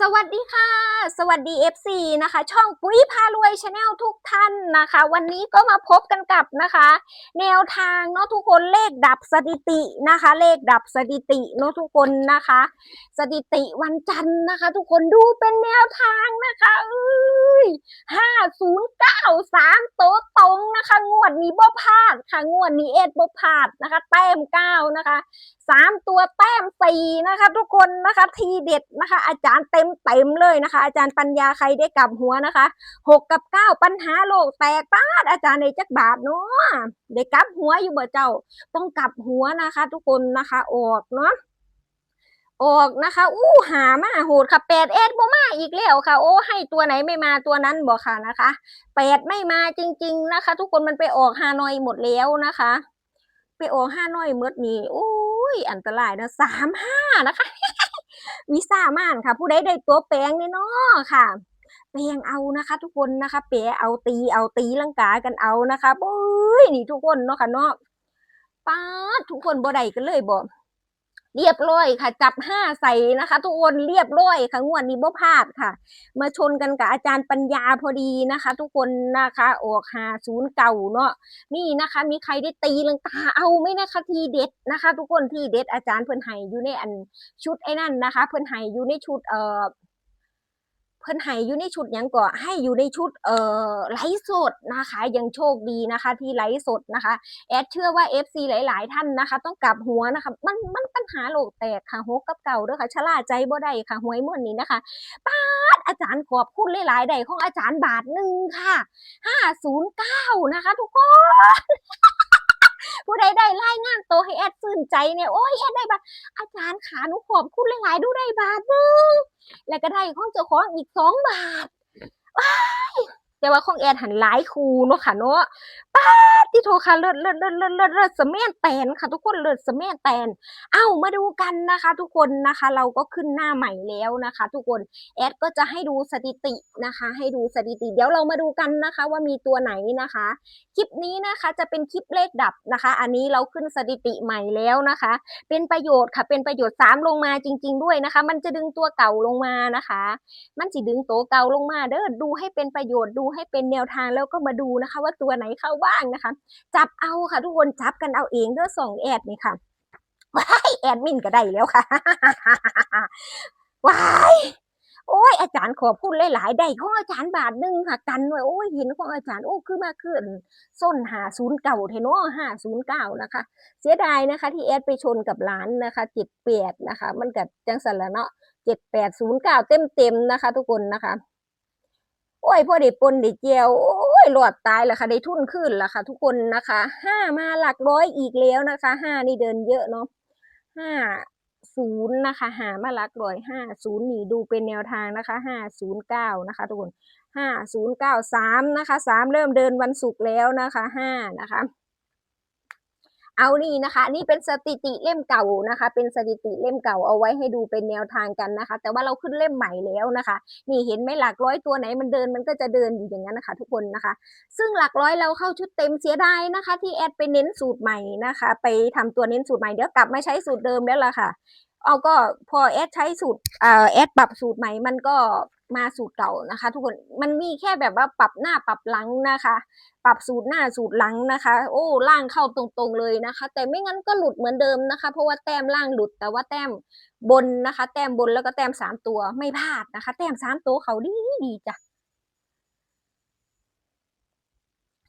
สวัสดีค่ะ สวัสดี FC นะคะ ช่องปุ้ยพารวยชาแนลทุกท่านนะคะ วันนี้ก็มาพบกันกับนะคะ แนวทางเนาะทุกคนเลขดับสถิตินะคะ เลขดับสถิติเนาะทุกคนนะคะ สถิติวันจันทร์นะคะ ทุกคนดูเป็นแนวทางนะคะเอ้ยห้าศูนย์เก้าสามโต๊ะตรงนะคะ งวดนี้บ่พลาดค่ะงวดนี้เอ็ดบ่พลาดนะคะ แต้มเก้านะคะสามตัวแต้มสี่นะคะ ทุกคนนะคะทีเด็ดนะคะ อาจารย์เต็มเต็มเลยนะคะ อาจารย์ปัญญาใครได้กลับหัวนะคะหกกับเก้าปัญหาโลกแตกป้าดอาจารย์ในจักบาทเนาะได้กลับหัวอยู่บ่เจ้า ต้องกลับหัวนะคะ ทุกคนนะคะออกเนาะออกนะคะ อู้หามาโหดค่ะแปดเอ็ดบ่มาอีกแล้วค่ะ โอ้ให้ตัวไหนไม่มาตัวนั้นบอกค่ะนะคะแปดไม่มาจริง ๆนะคะ ทุกคนมันไปออกฮานอยหมดแล้วนะคะ ไปออกห้านอยเมดนี่โอ้ยอันตรายนะสามห้านะคะ วิซ่ามานค่ะ ผู้ใดได้ตัวแปลงนี่เนาะค่ะแปลงเอานะคะ ทุกคนนะคะแปลเอาตีเอาตีลังกากันเอานะคะโอ้ยนี่ทุกคนเนาะค่ะเนาะป้าดทุกคนบ่ได้กันเลยบ่ เรียบร้อยค่ะ จับห้าใส่นะคะ ทุกคนเรียบร้อยค่ะงวดนี้บ่พลาดค่ะ มาชนกันกับอาจารย์ปัญญาพอดีนะคะ ทุกคนนะคะออกหาศูนย์เก่าเนาะนี่นะคะ มีใครได้ตีลังกาเอาไหมนะคะทีเด็ดนะคะ ทุกคนที่เด็ดอาจารย์เพิ่นไห้อยู่ในอันชุดไอ้นั่นนะคะ เพิ่นไห้อยู่ในชุดเอ่อ พิ่นไห้อยู่ในชุดยังก็ให้อยู่ในชุดเอ่อไลฟ์สดนะคะ ยังโชคดีนะคะ ที่ไลฟ์สดนะคะ แอดเชื่อว่า FC หลาย ๆ ท่านนะคะ ต้องกลับหัวนะคะ มันมันปัญหาโลกแตกค่ะหกกับเก่าเด้อค่ะชะล่าใจบ่ได้ค่ะหวยม่วนนี้นะคะป้าดอาจารย์ขอบคุณหลายๆใดของอาจารย์บาทหนึ่งค่ะห้าศูนย์เก้านะคะ ทุกคน ผู้ใดได้รายงานตัวให้แอดซื่นใจเนี่ย โอ้ยแอดได้บาทอาจารย์ขาหนูขอบคุณหลายๆดูได้บาทหนึงแล้วก็ได้ของเจ้าของอีกสองบาทแต่ว่าของแอดหันหลายคูเนาะค่ะเนาะป้า ที่โทรค่ะเลิศเลิศเลิศเลิศเลิศเลิศสะแม่นแตนค่ะทุกคนเลิศสะแม่นแตน เอ้ามาดูกันนะคะ ทุกคนนะคะ เราก็ขึ้นหน้าใหม่แล้วนะคะ ทุกคนแอดก็จะให้ดูสถิตินะคะ ให้ดูสถิติเดี๋ยวเรามาดูกันนะคะ ว่ามีตัวไหนนะคะ คลิปนี้นะคะจะเป็นคลิปเลขดับนะคะ อันนี้เราขึ้นสถิติใหม่แล้วนะคะ เป็นประโยชน์ค่ะเป็นประโยชน์สามลงมาจริง ๆ ด้วยนะคะ มันจะดึงตัวเก่าลงมานะคะ มันสิดึงตัวเก่าลงมาเด้อดูให้เป็นประโยชน์ดูให้เป็นแนวทางแล้วก็มาดูนะคะ ว่าตัวไหนเข้าบ้างนะคะจับเอาค่ะ ทุกคนจับกันเอาเองเด้อสองแอดนี่ค่ะว้ายแอดมินก็ได้แล้วค่ะว้ายโอ้ยอาจารย์ขอบคุณหลายๆได้ของอาจารย์บาทหนึ่งค่ะกันไว้โอ้ยเห็นของอาจารย์โอ้คือมาขึ้นส้นหาศูนย์เก่าเทโนห้าศูนย์เก้านะคะ เสียดายนะคะ ที่แอดไปชนกับร้านนะคะเจ็ดแปดนะคะ มันกับจังสันละเนาะเจ็ดแปดศูนย์เก้าเต็มเต็มๆนะคะ ทุกคนนะคะ โอ้ยพอได้ปนได้เจียวโอ้ยหลอดตายแล้วค่ะได้ทุนขึ้นแล้วค่ะ ทุกคนนะคะห้ามาหลักร้อยอีกแล้วนะคะห้านี่เดินเยอะเนาะห้าศูนย์นะคะหามาหลักร้อยห้าศูนย์นี่ดูเป็นแนวทางนะคะห้าศูนย์เก้านะคะ ทุกคนห้าศูนย์เก้าสามนะคะสามเริ่มเดินวันศุกร์แล้วนะคะห้านะคะ เอานี่นะคะ นี่เป็นสถิติเล่มเก่านะคะ เป็นสถิติเล่มเก่าเอาไว้ให้ดูเป็นแนวทางกันนะคะ แต่ว่าเราขึ้นเล่มใหม่แล้วนะคะ นี่เห็นไหมหลักร้อยตัวไหนมันเดินมันก็จะเดินอยู่อย่างนั้นนะคะ ทุกคนนะคะ ซึ่งหลักร้อยเราเข้าชุดเต็มเสียดายนะคะ ที่แอดไปเน้นสูตรใหม่นะคะ ไปทำตัวเน้นสูตรใหม่เดี๋ยวกลับมาใช้สูตรเดิมแล้วล่ะค่ะ เอาก็พอแอดใช้สูตรเอ่อแอดปรับสูตรใหม่มันก็ มาสูตรเก่านะคะ ทุกคนมันมีแค่แบบว่าปรับหน้าปรับหลังนะคะ ปรับสูตรหน้าสูตรหลังนะคะ โอ้ล่างเข้าตรงๆเลยนะคะ แต่ไม่งั้นก็หลุดเหมือนเดิมนะคะ เพราะว่าแต้มล่างหลุดแต่ว่าแต้มบนนะคะ แต้มบนแล้วก็แต้มสามตัวไม่พลาดนะคะ แต้มสามตัวเขาดีดีจ้ะ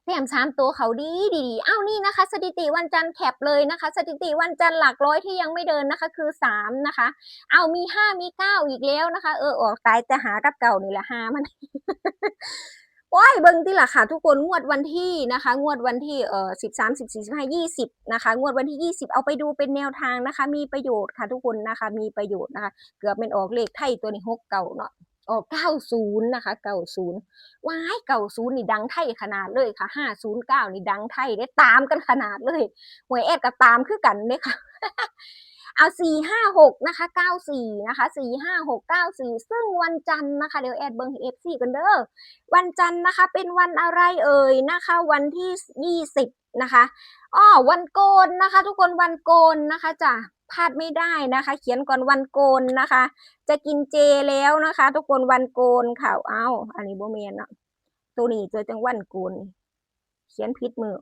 แต้มสามตัวเขาดีดีดีอ้าวนี่นะคะ สถิติวันจันทร์แคปเลยนะคะ สถิติวันจันทร์หลักร้อยที่ยังไม่เดินนะคะคือสามนะคะเอามีห้ามีเก้าอีกแล้วนะคะ เออออกตายจะหากับเก่านี่แหละห้ามันโอ้ยเบิ่งที่ล่ะค่ะ ทุกคนงวดวันที่นะคะ งวดวันที่เอ่อสิบสามสิบสี่สิบห้ายี่สิบนะคะ งวดวันที่ยี่สิบเอาไปดูเป็นแนวทางนะคะ มีประโยชน์ค่ะทุกคนนะคะ มีประโยชน์นะคะ เกือบเป็นออกเลขไทยตัวนี้หกเก่าเนาะ ออกเก้าศูนย์นะคะเก้าศูนย์ว้ายเก้าศูนย์นี่ดังไทยขนาดเลยค่ะห้าศูนย์เก้านี่ดังไทยได้ตามกันขนาดเลยหวยแอดก็ตามคือกันเนี่ยค่ะเอาสี่ห้าหกนะคะเก้าสี่นะคะสี่ห้าหกเก้าสี่ซึ่งวันจันทร์นะคะเดี๋ยวแอดเบิงเอฟซีกันเด้อวันจันทร์นะคะเป็นวันอะไรเอ่ยนะคะ วันที่ยี่สิบนะคะอ้อวันโกนนะคะ ทุกคนวันโกนนะคะจ้ะ พลาดไม่ได้นะคะ เขียนก่อนวันโกนนะคะ จะกินเจแล้วนะคะ ทุกคนวันโกนข่าวเอ้าอันนี้โบเมนเนาะตัวนี้ตัวจังวันโกน เขียนผิดมือ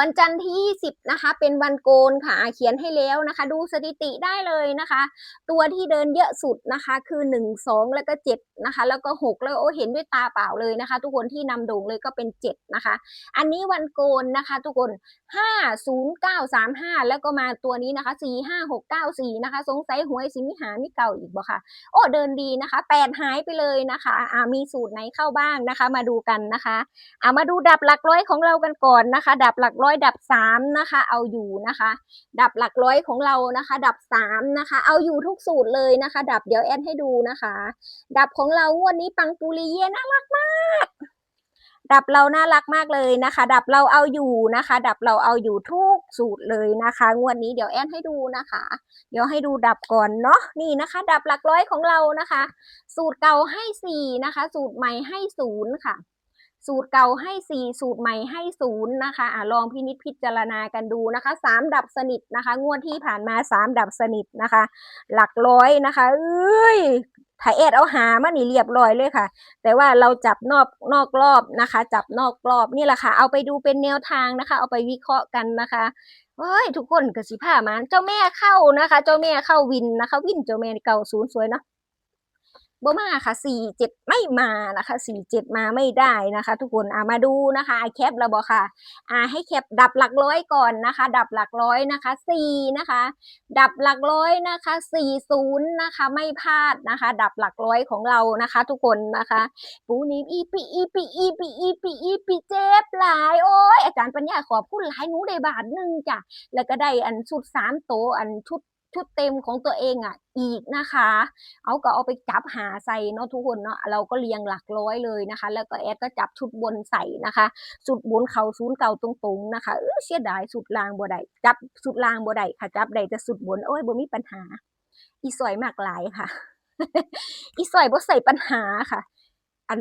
วันจันทร์ที่ 20 นะคะ เป็นวันโกนค่ะ เขียนให้แล้วนะคะ ดูสถิติได้เลยนะคะ ตัวที่เดินเยอะสุดนะคะ คือ 1 2 แล้วก็ 7 นะคะ แล้วก็ 6 แล้วโอ้เห็นด้วยตาเปล่าเลยนะคะ ทุกคนที่นำโด่งเลยก็เป็น 7 นะคะ อันนี้วันโกนนะคะ ทุกคน 5 0 9 3 5 แล้วก็มาตัวนี้นะคะ 4 5 6 9 4 นะคะ สงสัยหวยสิมิหามิเก่าอีกบ่ค่ะ โอ้เดินดีนะคะ 8 หายไปเลยนะคะอ่ามีสูตรไหนเข้าบ้างนะคะ มาดูกันนะคะอ่ามาดูดับหลักร้อยของเรากันก่อนนะคะ ดับหลักร้อยดับสามนะคะ เอาอยู่นะคะ ดับหลักร้อยของเรานะคะ ดับสามนะคะ เอาอยู่ทุกสูตรเลยนะคะ ดับเดี๋ยวแอดให้ดูนะคะ ดับของเรางวดนี้ปังปูริเย่น่ารักมากดับเราน่ารักมากเลยนะคะ ดับเราเอาอยู่นะคะ ดับเราเอาอยู่ทุกสูตรเลยนะคะ งวดนี้เดี๋ยวแอนให้ดูนะคะ เดี๋ยวให้ดูดับก่อนเนาะนี่นะคะ ดับหลักร้อยของเรานะคะ สูตรเก่าให้สี่นะคะ สูตรใหม่ให้ศูนย์ค่ะ สูตรเก่าให้สี่สูตรใหม่ให้ศูนย์นะคะอะลองพินิจพิจารณากันดูนะคะสามดับสนิทนะคะ งวดที่ผ่านมาสามดับสนิทนะคะ หลักร้อยนะคะเอ้ยถ่ายเอ็ดเอาหามานี่เรียบร้อยเลยค่ะ แต่ว่าเราจับนอกนอกรอบนะคะ จับนอกรอบนี่แหละค่ะ เอาไปดูเป็นแนวทางนะคะ เอาไปวิเคราะห์กันนะคะเฮ้ยทุกคนกระสิผ้ามันเจ้าแม่เข้านะคะ เจ้าแม่เข้าวินนะคะ วินเจ้าแม่เก่าศูนย์สวยเนาะ บ่มาค่ะสี่เจ็ดไม่มานะคะสี่เจ็ดมาไม่ได้นะคะ ทุกคนอ่ามาดูนะคะแคปแล้วบอค่ะอ่าให้แคปดับหลักร้อยก่อนนะคะ ดับหลักร้อยนะคะสี่นะคะ ดับหลักร้อยนะคะสี่ศูนย์นะคะไม่พลาดนะคะ ดับหลักร้อยของเรานะคะ ทุกคนนะคะปูนี้อีปีอีปีอีปีอีปีอีปีเจ็บหลายโอ้ยอาจารย์ปัญญาขอบคุณหลายหนูได้บาทหนึ่งจ้ะแล้วก็ได้อันชุดสามโตอันชุด ชุดเต็มของตัวเองอะอีกนะคะ เอาก็เอาไปจับหาใส่เนาะทุกคนเนาะเราก็เรียงหลักร้อยเลยนะคะ แล้วก็แอดก็จับชุดบนใส่นะคะสุดบนเขาศูนย์เก่าตรงๆนะคะเออเสียดายสุดลางบ่ได้จับสุดลางบ่ได้ค่ะ จับได้แต่สุดบนโอ้ยบ่มีปัญหา อีสอยมากหลายค่ะ อีสอยบ่ใส่ปัญหาค่ะ อัน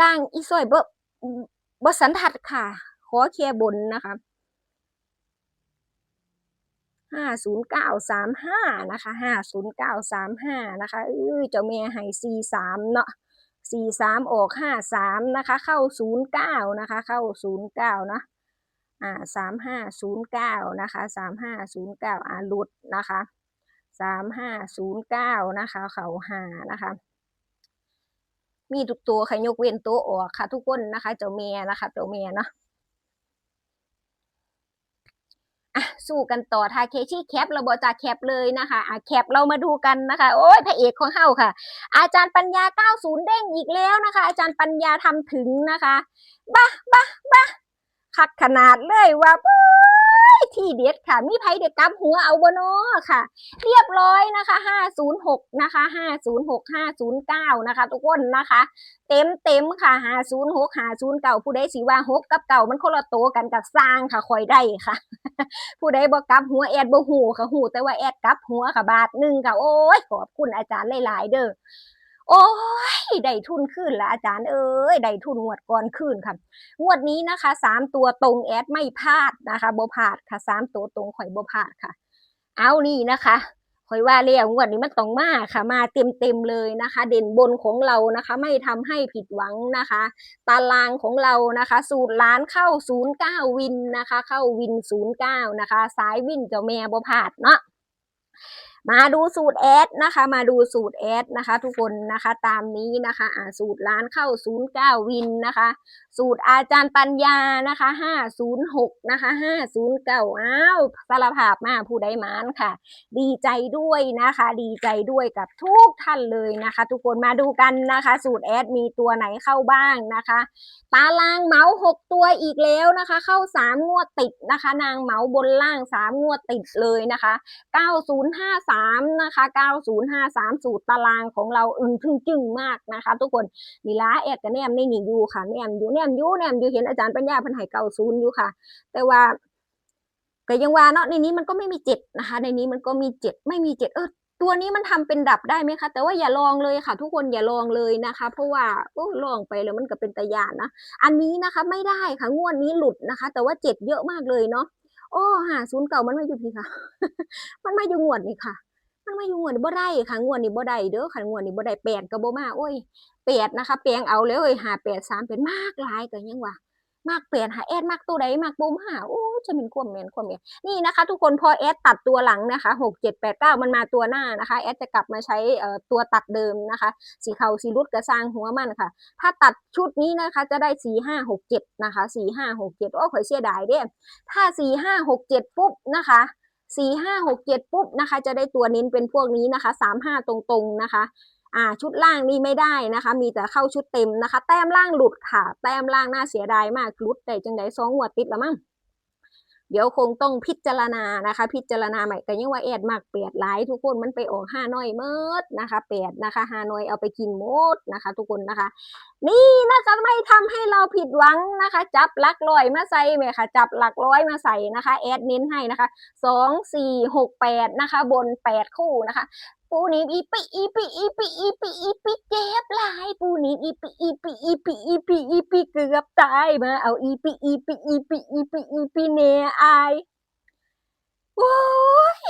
ล่างอีสอยบ่บ่สันทัดค่ะขอแค่บนนะคะ ห้าศูนย์เก้าสามห้านะคะห้าศูนย์เก้าสามห้านะคะเออเจ้าแม่ให้สี่สามเนาะสี่สามออกห้าสามนะคะ เข้าศูนย์เก้านะคะ เข้าศูนย์เก้านะอ่าสามห้าศูนย์เก้านะคะสามห้าศูนย์เก้าอ่าหลุดนะคะสามห้าศูนย์เก้านะคะ เขาหานะคะมีทุกตัวค่ะยกเว้นตัวออกค่ะ ทุกคนนะคะ เจ้าแม่นะคะ เจ้าแม่เนาะ อะสู้กันต่อทาเคชี่แคปเราบอจาแคปเลยนะคะอะแคปเรามาดูกันนะคะ โอ้ยพระเอกของเฮาค่ะ อาจารย์ปัญญา 90 เด้งอีกแล้วนะคะ อาจารย์ปัญญาทำถึงนะคะบ้าบ้าบ้าคักขนาดเลยว่าว ยที่เด็ดค่ะ มีไผเด็กกำหัวเอาบนอค่ะ เรียบร้อยนะคะ506นย์หกนะคะ506 509นย์เก้านะคะ ทุกคนนะคะ เต็มเต็มค่ะ506 509ผู้ใดสิว่า6กับเก่ามันคนละโตกันกับสร้างค่ะคอยได้ค่ะ ผู้ใดบ่กลับหัวแอดบ่หูค่ะหูแต่ว่าแอดกลับหัวค่ะบาทหนึ่งค่ะโอ้ยขอบคุณอาจารย์หลายๆเด้อ โอ้ยได้ทุนขึ้นละอาจารย์เอ้ยได้ทุนงวดก่อนขึ้นค่ะงวดนี้นะคะสามตัวตรงแอดไม่พลาดนะคะบพลาดค่ะสามตัวตรงข่อยบพลาดค่ะ เอานี่นะคะข่อยว่าแล้วงวดนี้มันต้องมาค่ะ มาเต็มเต็มเลยนะคะ เด่นบนของเรานะคะ ไม่ทำให้ผิดหวังนะคะ ตารางของเรานะคะ สูตรล้านเข้า09วินนะคะ เข้าวิน09นย์เก้านะคะ สายวินเจ้าแม่บพลาดเนาะ มาดูสูตรแอดนะคะ มาดูสูตรแอดนะคะ ทุกคนนะคะ ตามนี้นะคะอ่าสูตรร้านเข้า09วินนะคะ สูตรอาจารย์ปัญญานะคะ506นะคะ509อ้าวสารภาพมาผู้ใดมานค่ะ ดีใจด้วยนะคะ ดีใจด้วยกับทุกท่านเลยนะคะ ทุกคนมาดูกันนะคะ สูตรแอดมีตัวไหนเข้าบ้างนะคะตารางเมาหกตัวอีกแล้วนะคะ เข้าสามงวดติดนะคะ นางเมาส์บนล่างสามงวดติดเลยนะคะ9053นะคะ9053สูตรตารางของเราอึ้งทึ่งจึ้งมากนะคะ ทุกคนนี่ละแอดกับแนมในนี่อยู่ค่ะแนมอยู่แนมอยู่แนมอยู่เห็นอาจารย์ปัญญาพันใหายเก่าศูนย์อยู่ค่ะ แต่ว่าก็ยังว่าเนาะในนี้มันก็ไม่มีเจ็ดนะคะ ในนี้มันก็มีเจ็ดไม่มีเจ็ดเออตัวนี้มันทำเป็นดับได้ไหมคะ แต่ว่าอย่าลองเลยค่ะ ทุกคนอย่าลองเลยนะคะ เพราะว่าโอ้ลองไปแล้วมันก็เป็นตะยานนะอันนี้นะคะไม่ได้ค่ะงวดนี้หลุดนะคะ แต่ว่าเจ็ดเยอะมากเลยเนาะโอ้หาศูนย์เก่ามันมาอยู่พี่ค่ะ มันมาอยู่งวดนี่ค่ะ มาอยู่งวดนี่บ่ได้ค่ะงวดนี่บ่ได้เด้อค่ะงวดนี่บ่ได้แปดก็บ่มาโอ้ยแปดนะคะแปลงเอาเลยหาแปดสามเป็นมากหลายก็ยังว่ามากแปดหาแอดมากตัวใดมากบ่มาโอ้จะเป็นความแมนความแมนนี่นะคะ ทุกคนพอแอดตัดตัวหลังนะคะหกเจ็ดแปดเก้ามันมาตัวหน้านะคะแอดจะกลับมาใช้เอ่อตัวตัดเดิมนะคะ สีเขาสีรุดกระซางหัวมันค่ะ ถ้าตัดชุดนี้นะคะจะได้สี่ห้าหกเจ็ดนะคะสี่ห้าหกเจ็ดโอ้ข่อยเสียดายเด้ถ้าสี่ห้าหกเจ็ดปุ๊บนะคะ สี่ห้าหกเจ็ดปุ๊บนะคะ จะได้ตัวเน้นเป็นพวกนี้นะคะสามห้าตรงๆนะคะอ่าชุดล่างนี่ไม่ได้นะคะ มีแต่เข้าชุดเต็มนะคะ แต้มล่างหลุดค่ะ แต้มล่างน่าเสียดายมากหลุดแต่จังไดสองหัวติดแล้วมั้ง เดี๋ยวคงต้องพิจารณานะคะ พิจารณาใหม่แต่ยังว่าแอดมากแปดหลายทุกคนมันไปออกห้าน้อยเมิดนะคะแปดนะคะห้าน้อยเอาไปกินหมดนะคะ ทุกคนนะคะ นี่นะคะไม่ทำให้เราผิดหวังนะคะ จับหลักร้อยมาใส่ไหมคะจับหลักร้อยมาใส่นะคะแอดเน้นให้นะคะสองสี่หกแปดนะคะ บนแปดคู่นะคะ ปูนี้อีปีอีปีอีปีอีปีอีปีเจ็บหลายปูนี้อีปีอีปีอีปีอีปีอีปีเกือบตายมาเอาอีปีอีปีอีปีอีปีอีปีเนอายโอ้ย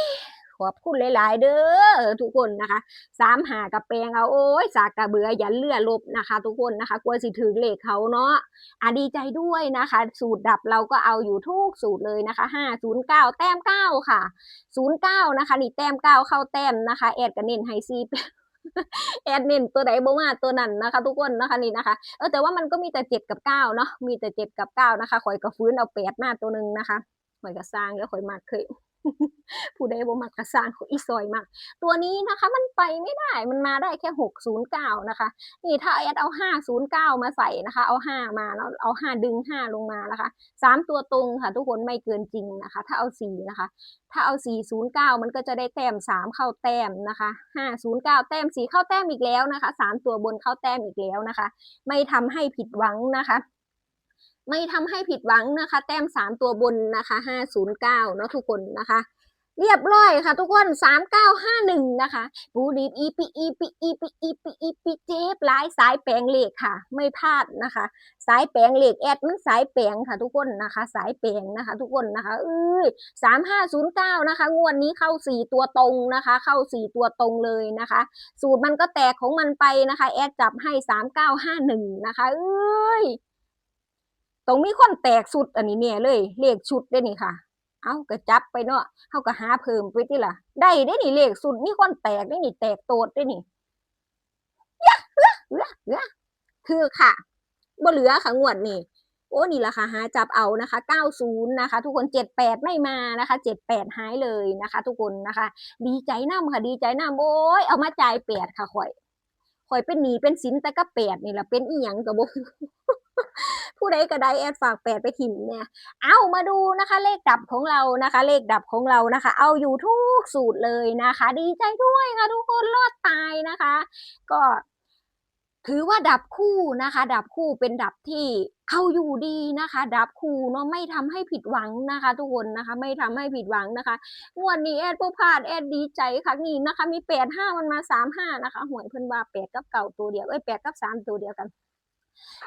ขอบคุณหลาย ๆ เด้อทุกคนนะคะสามหากับแปลงเอาโอ้ยสากกระเบือยันเลื่อลบนะคะ ทุกคนนะคะกลัวสิถือเลขเขาเนาะอะดีใจด้วยนะคะ สูตรดับเราก็เอาอยู่ทุกสูตรเลยนะคะห้าศูนย์เก้าแต้มเก้าค่ะศูนย์เก้านะคะนี่แต้มเก้าเข้าแต้มนะคะแอดกับเน้นไฮซีแอดเน้นตัวไหนบ่มาตัวนั้นนะคะ ทุกคนนะคะนี่นะคะเออแต่ว่ามันก็มีแต่เจ็ดกับเก้าเนาะมีแต่เจ็ดกับเก้านะคะข่อยก็ฟื้นเอาแปดมาตัวหนึ่งนะคะข่อยก็สร้างแล้วข่อยมาเคยผู้ใดบ่มักกระสางของอีซอยมาก ตัวนี้นะคะมันไปไม่ได้มันมาได้แค่หกศูนย์เก้านะคะ นี่ถ้าแอดเอาห้าศูนย์เก้ามาใส่นะคะ เอาห้ามาแล้วเอาห้าดึงห้าลงมานะคะสามตัวตรงค่ะ ทุกคนไม่เกินจริงนะคะ ถ้าเอาสี่นะคะ ถ้าเอา409มันก็จะได้แต้ม3เข้าแต้มนะคะ509แต้ม4เข้าแต้มอีกแล้วนะคะ3ตัวบนเข้าแต้มอีกแล้วนะคะ ไม่ทำให้ผิดหวังนะคะ ไม่ทำให้ผิดหวังนะคะ แต้ม3ตัวบนนะคะ509เก้าเนาะทุกคนนะคะ เรียบร้อยค่ะ ทุกคน3951นะคะปูดีดอีปีอีปีอีปีอีปีอีปีเจ็บหลายสายแปลงเหลขค่ะ ไม่พลาดนะคะ สายแปลงเหลขแอดมันสายแปลงค่ะทุกคนนะคะ สายแปลงนะคะ ทุกคนนะคะเอ้ยสามห้าศูนย์เก้านะคะ งวดนี้เข้าสี่ตัวตรงนะคะ เข้าสี่ตัวตรงเลยนะคะ สูตรมันก็แตกของมันไปนะคะ แอดจับให้สามเก้าห้าหนึ่งนะคะเอ้ย ตรงมีคนแตกสุดอันนี้เนี่ยเลยเลขชุดได้นี่ค่ะ เอาก็จับไปเนาะเขาก็หาเพิ่มไปที่ล่ะ ได้ได้นี่เลขสุดมีคนแตกได้นี่แตกโตดได้นี่ยะเอื้อเอื้อเอื้อคือค่ะบ่เหลือค่ะงวดนี่โอ้นี่ราคาหาจับเอานะคะ 90 นะคะ ทุกคน 78 ไม่มานะคะ 78 หายเลยนะคะ ทุกคนนะคะ ดีใจน้ำค่ะ ดีใจน้ำโอ้ยเอามาจ่ายแปดค่ะข่อยข่อยเป็นหนีเป็นสินแต่ก็แปดนี่แหละเป็นอีหยังกับบ่ ผู้ใดก็ได้แอดฝากแปดไปถิ่มเนี่ย เอามาดูนะคะ เลขดับของเรานะคะ เลขดับของเรานะคะ เอาอยู่ทุกสูตรเลยนะคะ ดีใจด้วยค่ะทุกคนรอดตายนะคะ ก็ถือว่าดับคู่นะคะ ดับคู่เป็นดับที่เอาอยู่ดีนะคะ ดับคู่เนาะไม่ทำให้ผิดหวังนะคะ ทุกคนนะคะ ไม่ทำให้ผิดหวังนะคะงวดนี้แอดผู้พลาดแอดดีใจค่ะนี่นะคะ มีแปดห้ามันมาสามห้านะคะหวยเพิ่นว่าแปดกับเก่าตัวเดียวเอ้ยแปดกับสามตัวเดียวกัน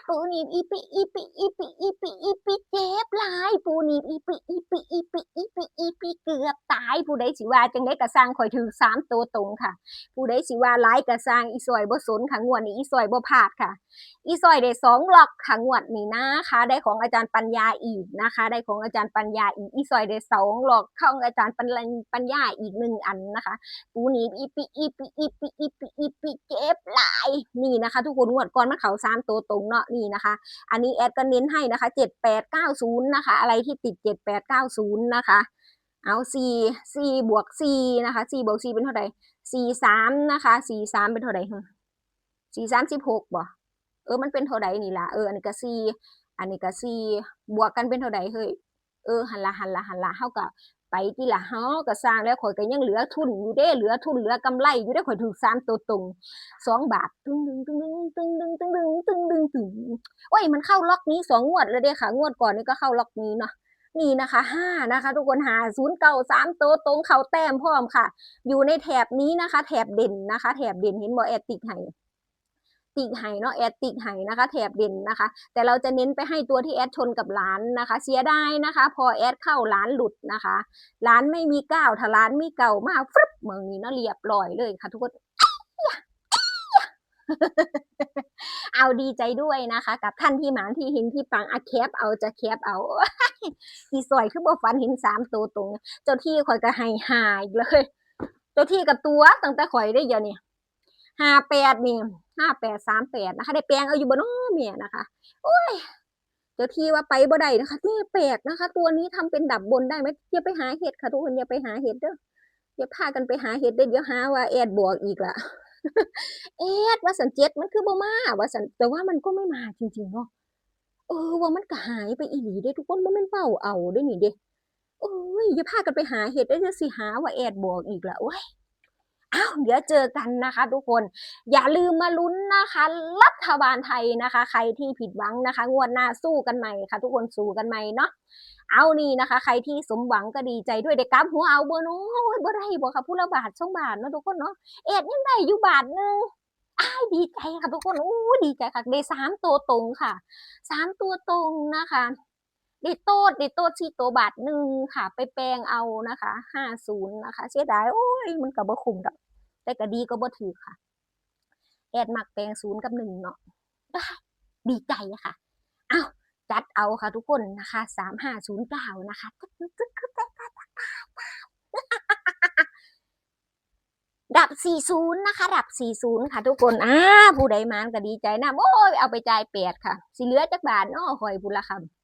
ปูนีบอีปีอีปีอีปีอีปีอีปีเจ็บหลายปูนีบอีปีอีปีอีปีอีปีอีปีเกือบตายผู้ใดสิว่าจังได๋ก็สร้างข่อยถือสามตัวตรงค่ะ ผู้ใดสิว่าหลายก็สร้างอีซอยบ่สนค่ะงวดนี้อีซอยบ่พลาดค่ะ อีซอยได้สองหลอกค่ะงวดนี้นะคะ ได้ของอาจารย์ปัญญาอีกนะคะ ได้ของอาจารย์ปัญญาอีกอีซอยได้สองหลอกของอาจารย์ปัญญาปัญญาอีกหนึ่งอันนะคะปูนีบอีปีอีปีอีปีอีปีอีปีเจ็บหลายนี่นะคะ ทุกคนงวดก่อนมันเขาสามตัวตรงเนาะนี่นะคะ อันนี้แอดก็เน้นให้นะคะเจ็ดแปดเก้าศูนย์นะคะ อะไรที่ติดเจ็ดแปดเก้าศูนย์นะคะเอาสี่สี่บวกสี่นะคะสี่บวกสี่เป็นเท่าไหร่สี่สามนะคะสี่สามเป็นเท่าไหร่สี่สามสิบหกบ่เออมันเป็นเท่าไหร่นี่ล่ะเอออันนี้ก็สี่อันนี้ก็สี่บวกกันเป็นเท่าไหร่เฮ้ยเออหันละหันละหันละเท่ากับ ไปที่ละเฮาก็สร้างแล้วข่อยก็ยังเหลือทุนอยู่เด้เหลือทุนเหลือกำไรอยู่ได้ข่อยถูกสามตัวตรงสองบาทตึงดึงตึงดึงตึงดึงตึงดึงตึงดึงตึงโอ้ยมันเข้าล็อกนี้สองงวดเลยเด้ค่ะ งวดก่อนนี่ก็เข้าล็อกนี้เนาะนี่นะคะห้านะคะ ทุกคนหาศูนย์เก่าสามตัวตรงเขาแต้มพร้อมค่ะ อยู่ในแถบนี้นะคะ แถบเด่นนะคะ แถบเด่นเห็นบอแอดติดให้ ติ๊กให้เนาะแอดติ๊กให้นะคะ แถบเด่นนะคะ แต่เราจะเน้นไปให้ตัวที่แอดชนกับร้านนะคะ เสียไดายนะคะ พอแอดเข้าร้านหลุดนะคะร้านไม่มีก้าวถ้าร้านมีเก่ามากฟึบเมืองนี้เนาะเรียบร้อยเลยค่ะทุกคนเอาดีใจด้วยนะคะ กับท่านที่หมานที่เห็นที่ปังอะแคปเอาจะแคปเอาอีสอยคือบ่ฝันห็นสามตัวตรง เจ้าที่ข่อยก็ให้หายเลย เจ้าที่กับตัวตั้งแต่ข่อยได้เดียอะนี่ย ห้าแปดนี่ห้าแปดสามแปดนะคะได้แปลงเอาอยู่บนน้อเมียนะคะโอ้ยเจ้าที่ว่าไปบ่ได้นะคะนี่แปลกนะคะ ตัวนี้ทำเป็นดับบนได้ไหมอย่าไปหาเห็ดค่ะทุกคนอย่าไปหาเห็ดเด้ออย่าพากันไปหาเห็ดเด้อเดี๋ยวหาว่าแอดบวกอีกละเอ็ดว่าสันเจ็ดมันคือบ่มาว่าสันแต่ว่ามันก็ไม่มาจริงๆเนาะเออว่ามันก็หายไปอีหลีเด้ทุกคนบ่แม่นเป้าเอาเด้หนี่เด้โอ้ยอย่าพากันไปหาเห็ดได้อเดี๋ยวสิหาว่าแอดบอกอีกละโอ้ย อ้าวเดี๋ยวเจอกันนะคะทุกคนอย่าลืมมาลุ้นนะคะ รัฐบาลไทยนะคะ ใครที่ผิดหวังนะคะ งวดหน้าสู้กันใหม่ค่ะ ทุกคนสู้กันใหม่เนาะเอานี่นะคะ ใครที่สมหวังก็ดีใจด้วยได้กลับหัวเอาเบอร์น้อยบ่ได้บ่ค่ะผู้ละบาทสองบาทเนาะทุกคนเนาะเอ็ดยังได้อยู่บาทหนึงอ้ายดีใจค่ะทุกคนอู้ดีใจค่ะได้สามตัวตรงค่ะสามตัวตรงนะคะ ด้โต๊ดได้โต๊ดที่ตัวบาทหนึ่งค่ะ ไปแปลงเอานะคะห้าศูนย์นะคะ เสียดายโอ้ยมันก็บ่คุ้มดอก แต่ก็ดีก็บ่ถือค่ะ แอดมักแปลงศูนย์กับหนึ่งเนาะได้ดีใจค่ะอ้าวจัดเอาค่ะทุกคนนะคะสามห้าศูนย์เก้านะคะดับ 40 นะคะ ดับ 40 ค่ะ ทุกคน อ่า ผู้ใดมานก็ดีใจนะ โอ้ย เอาไปจ่ายแปดค่ะ สิเหลือจักบาทเนาะหอยพุ่นลคำ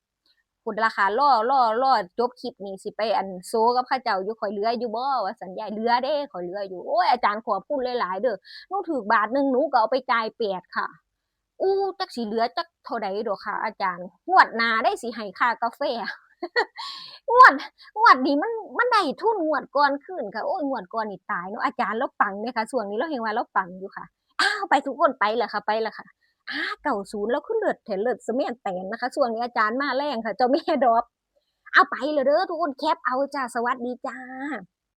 พุ่นราคาล่อล่อล่อจบคลิปนี่สิไปอันโซกับข้าเจ้าอยู่ข่อยเหลืออยู่บ่ว่าสัญญาเหลือเด้ข่อยเหลืออยู่โอ้ยอาจารย์ขอพูดหลายๆเด้อหนูถือบาทหนึ่งหนูก็เอาไปจ่ายแปดค่ะ อู้จักสิเหลือจักเท่าใดดอกค่ะ อาจารย์งวดหน้าได้สิให้ค่ากาแฟงวดงวดนี้มันมันได้ทุนงวดก่อนขึ้นค่ะโอ้ยงวดก่อนนี่ตายเนาะอาจารย์เราปังเนี่ยค่ะส่วนนี้เราเห็นว่าเราปังอยู่ค่ะอ้าวไปทุกคนไปแหละค่ะไปแหละค่ะ อ้าเก่าศูนย์แล้วขึ้นเลือดแถนเลือดเสมียนแตนนะคะ ส่วนนี้อาจารย์มาแรงค่ะ เจ้าแม่ดรอปเอาไปเลยเด้อทุกคนแคปเอาจ้าสวัสดีจ้า